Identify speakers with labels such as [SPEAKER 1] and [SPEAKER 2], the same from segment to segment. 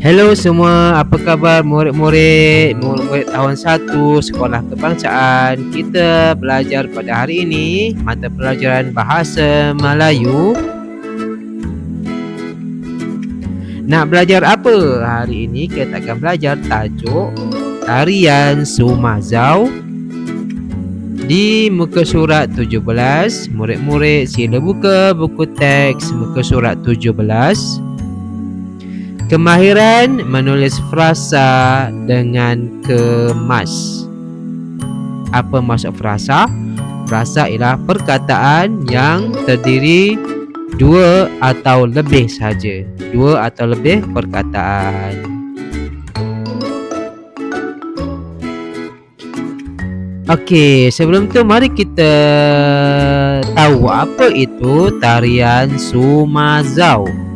[SPEAKER 1] Hello semua, apa khabar murid-murid? Murid-murid tahun 1 Sekolah Kebangsaan. Kita belajar pada hari ini Mata pelajaran Bahasa Melayu. Nak belajar apa? Hari ini? Kita akan belajar tajuk Tarian Sumazau. Di muka surat 17 Murid-murid sila buka buku teks muka surat 17 Kemahiran menulis frasa dengan kemas. Apa maksud frasa? Frasa ialah perkataan yang terdiri dua atau lebih saja. Dua atau lebih perkataan. Okey, sebelum tu mari kita tahu apa itu tarian Sumazau.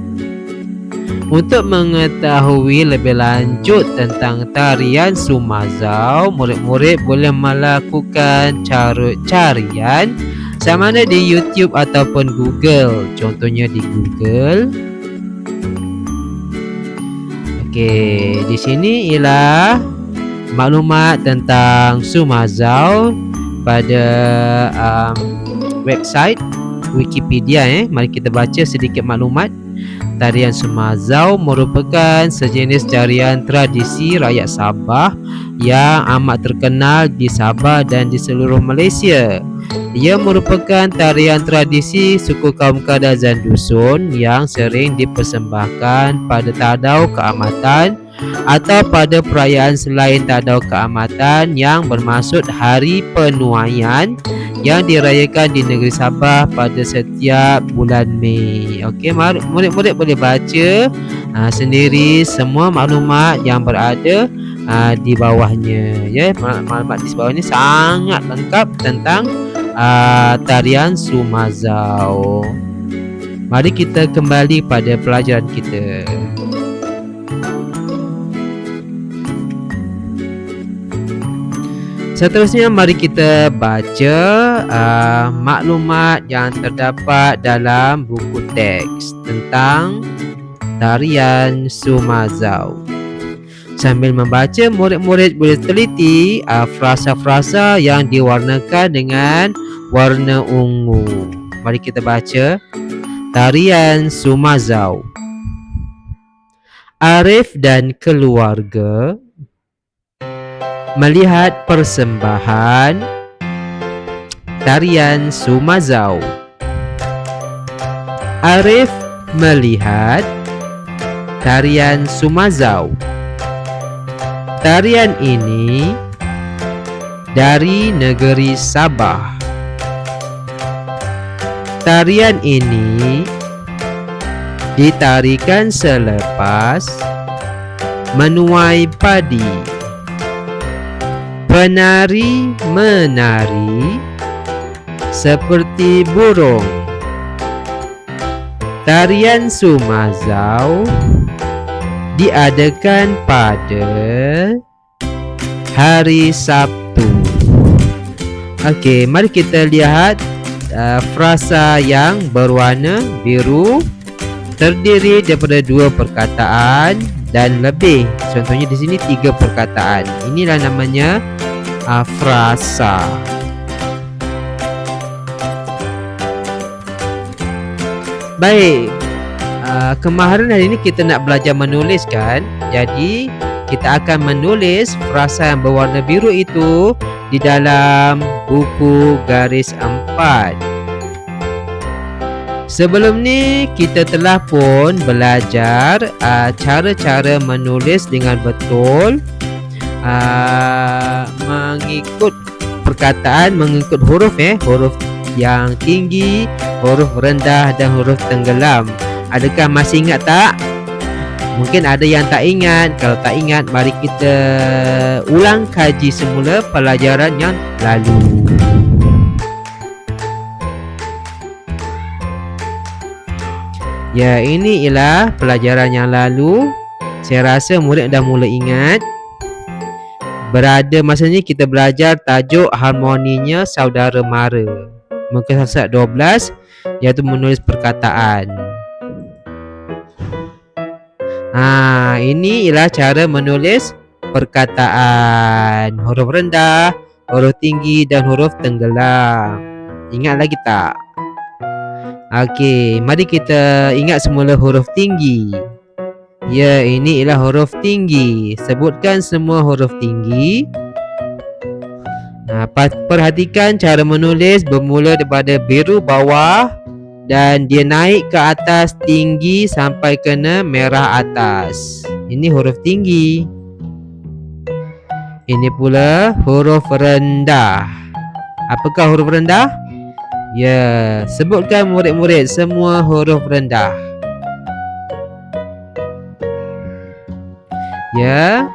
[SPEAKER 1] Untuk mengetahui lebih lanjut tentang tarian Sumazau, murid-murid boleh melakukan cara carian sama ada di YouTube ataupun Google. Contohnya di Google. Okey, di sini ialah maklumat tentang Sumazau pada um, website Wikipedia eh. Mari kita baca sedikit maklumat. Tarian Sumazau merupakan sejenis tarian tradisi rakyat Sabah yang amat terkenal di Sabah dan di seluruh Malaysia. Ia merupakan tarian tradisi suku kaum Kadazan Dusun yang sering dipersembahkan pada tadau keamatan atau pada perayaan selain tadau keamatan yang bermaksud hari penuaian yang dirayakan di negeri Sabah pada setiap bulan Mei. Okey, murid-murid boleh baca uh, sendiri semua maklumat yang berada uh, di bawahnya. Ya, maklumat di bawah ini sangat lengkap tentang uh, tarian Sumazau. Mari kita kembali pada pelajaran kita. Seterusnya mari kita baca uh, maklumat yang terdapat dalam buku teks tentang tarian Sumazau. Sambil membaca, murid-murid boleh teliti uh, frasa-frasa yang diwarnakan dengan warna ungu. Mari kita baca tarian Sumazau. Arif dan keluarga melihat persembahan tarian Sumazau. Arif melihat tarian Sumazau. Tarian ini dari negeri Sabah. Tarian ini ditarikan selepas menuai padi penari menari seperti burung. Tarian sumazau diadakan pada hari Sabtu. Okey, mari kita lihat uh, frasa yang berwarna biru terdiri daripada dua perkataan dan lebih. Contohnya di sini tiga perkataan. Inilah namanya uh, frasa. Baik. Uh, kemahiran hari ini kita nak belajar menulis kan? Jadi kita akan menulis frasa yang berwarna biru itu di dalam buku garis empat. Sebelum ni kita telah pun belajar uh, cara-cara menulis dengan betul uh, mengikut perkataan mengikut huruf eh huruf yang tinggi, huruf rendah dan huruf tenggelam. Adakah masih ingat tak? Mungkin ada yang tak ingat. Kalau tak ingat, mari kita ulang kaji semula pelajaran yang lalu. Ya, ini ialah pelajaran yang lalu. Saya rasa murid dah mula ingat. Berada masa ni kita belajar tajuk harmoninya saudara mara. Muka surat 12 iaitu menulis perkataan. Ha, ini ialah cara menulis perkataan huruf rendah, huruf tinggi dan huruf tenggelam. Ingat lagi tak? Okey, mari kita ingat semula huruf tinggi. Ya, ini ialah huruf tinggi. Sebutkan semua huruf tinggi. Ha, perhatikan cara menulis bermula daripada biru bawah dan dia naik ke atas tinggi sampai kena merah atas. Ini huruf tinggi. Ini pula huruf rendah. Apakah huruf rendah? Ya, sebutkan murid-murid semua huruf rendah. Ya.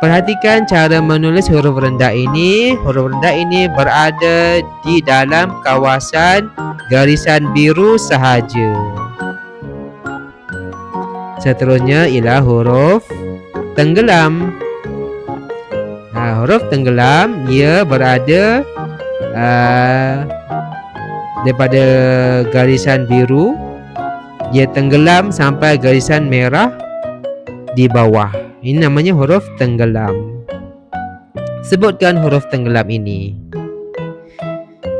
[SPEAKER 1] Perhatikan cara menulis huruf rendah ini. Huruf rendah ini berada di dalam kawasan garisan biru sahaja. Seterusnya ialah huruf tenggelam. Ha, huruf tenggelam ia berada uh, daripada garisan biru dia tenggelam sampai garisan merah di bawah. Ini namanya huruf tenggelam. Sebutkan huruf tenggelam ini.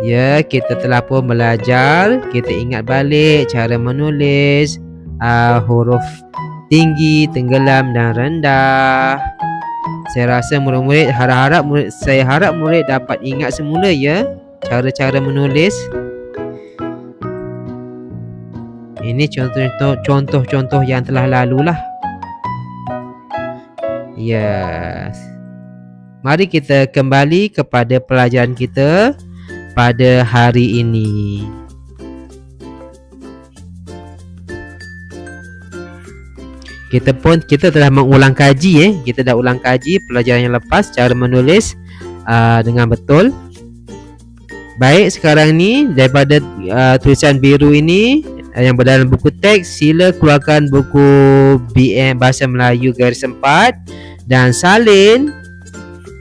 [SPEAKER 1] Ya, kita telah pun belajar. Kita ingat balik cara menulis uh, huruf tinggi, tenggelam dan rendah. Saya rasa murid-murid harap-harap murid saya harap murid dapat ingat semula ya cara-cara menulis. Ini contoh-contoh contoh-contoh yang telah lalu lah. Yes. Mari kita kembali kepada pelajaran kita pada hari ini. Kita pun kita telah mengulang kaji eh. Kita dah ulang kaji pelajaran yang lepas cara menulis uh, dengan betul. Baik sekarang ni daripada uh, tulisan biru ini yang berdalam buku teks sila keluarkan buku BM Bahasa Melayu garis 4 dan salin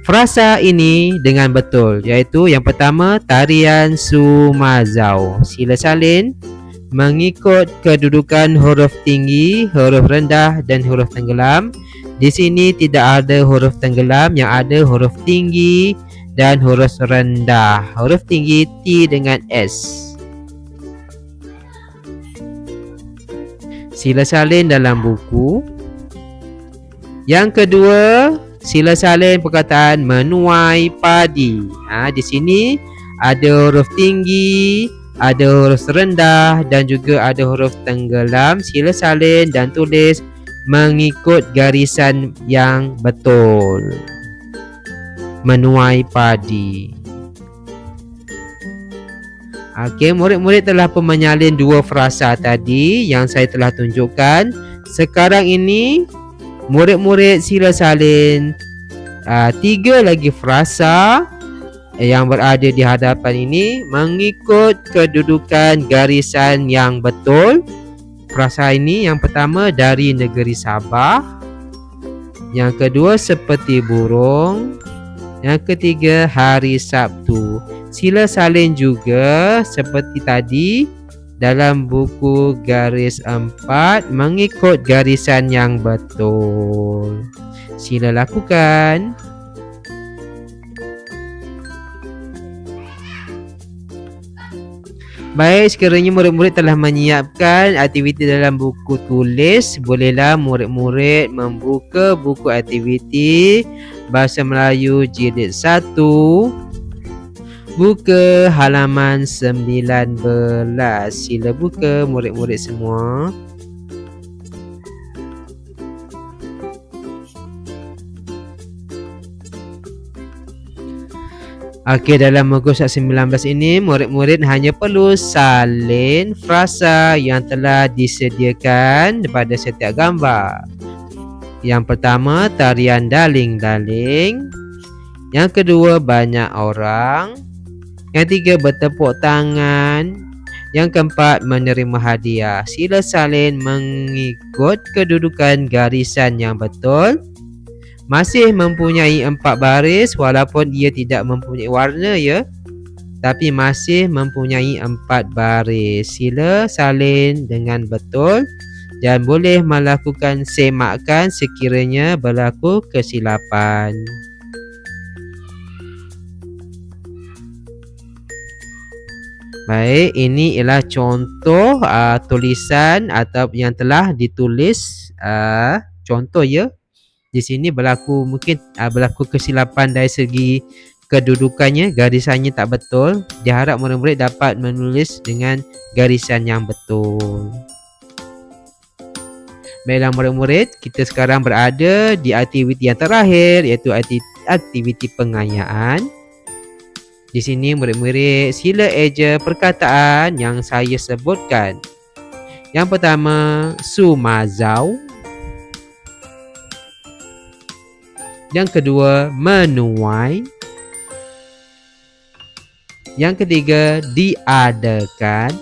[SPEAKER 1] frasa ini dengan betul iaitu yang pertama tarian sumazau sila salin mengikut kedudukan huruf tinggi huruf rendah dan huruf tenggelam. Di sini tidak ada huruf tenggelam yang ada huruf tinggi dan huruf rendah. Huruf tinggi T dengan S sila salin dalam buku yang kedua sila salin perkataan menuai padi. Ha, di sini ada huruf tinggi, ada huruf rendah dan juga ada huruf tenggelam. Sila salin dan tulis mengikut garisan yang betul. Menuai padi. Okey, murid-murid telah pun menyalin dua frasa tadi yang saya telah tunjukkan. Sekarang ini murid-murid sila salin uh, tiga lagi frasa yang berada di hadapan ini mengikut kedudukan garisan yang betul frasa ini yang pertama dari negeri Sabah yang kedua seperti burung yang ketiga hari Sabtu sila salin juga seperti tadi dalam buku garis empat mengikut garisan yang betul. Sila lakukan. Baik, sekiranya murid-murid telah menyiapkan aktiviti dalam buku tulis, bolehlah murid-murid membuka buku aktiviti Bahasa Melayu Jilid 1 Buka halaman 19 Sila buka murid-murid semua. Okey dalam muka surat 19 ini murid-murid hanya perlu salin frasa yang telah disediakan pada setiap gambar. Yang pertama tarian daling-daling. Yang kedua banyak orang. Yang tiga bertepuk tangan. Yang keempat menerima hadiah. Sila salin mengikut kedudukan garisan yang betul. Masih mempunyai empat baris walaupun ia tidak mempunyai warna ya. Tapi masih mempunyai empat baris. Sila salin dengan betul dan boleh melakukan semakan sekiranya berlaku kesilapan. Baik, ini ialah contoh uh, tulisan atau yang telah ditulis uh, contoh ya. Di sini berlaku mungkin uh, berlaku kesilapan dari segi kedudukannya, garisannya tak betul. Diharap murid-murid dapat menulis dengan garisan yang betul. Baiklah murid-murid, kita sekarang berada di aktiviti yang terakhir iaitu aktiviti pengayaan. Di sini murid-murid sila eja perkataan yang saya sebutkan. Yang pertama, sumazau. Yang kedua, menuai. Yang ketiga, diadakan.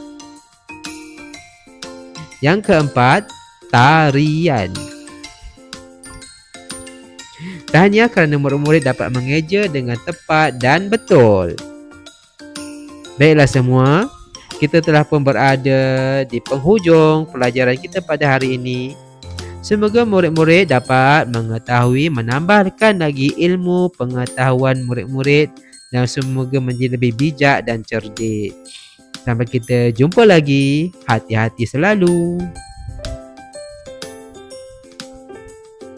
[SPEAKER 1] Yang keempat, tarian. Tak hanya kerana murid-murid dapat mengeja dengan tepat dan betul. Baiklah semua, kita telah pun berada di penghujung pelajaran kita pada hari ini. Semoga murid-murid dapat mengetahui menambahkan lagi ilmu pengetahuan murid-murid dan semoga menjadi lebih bijak dan cerdik. Sampai kita jumpa lagi. Hati-hati selalu.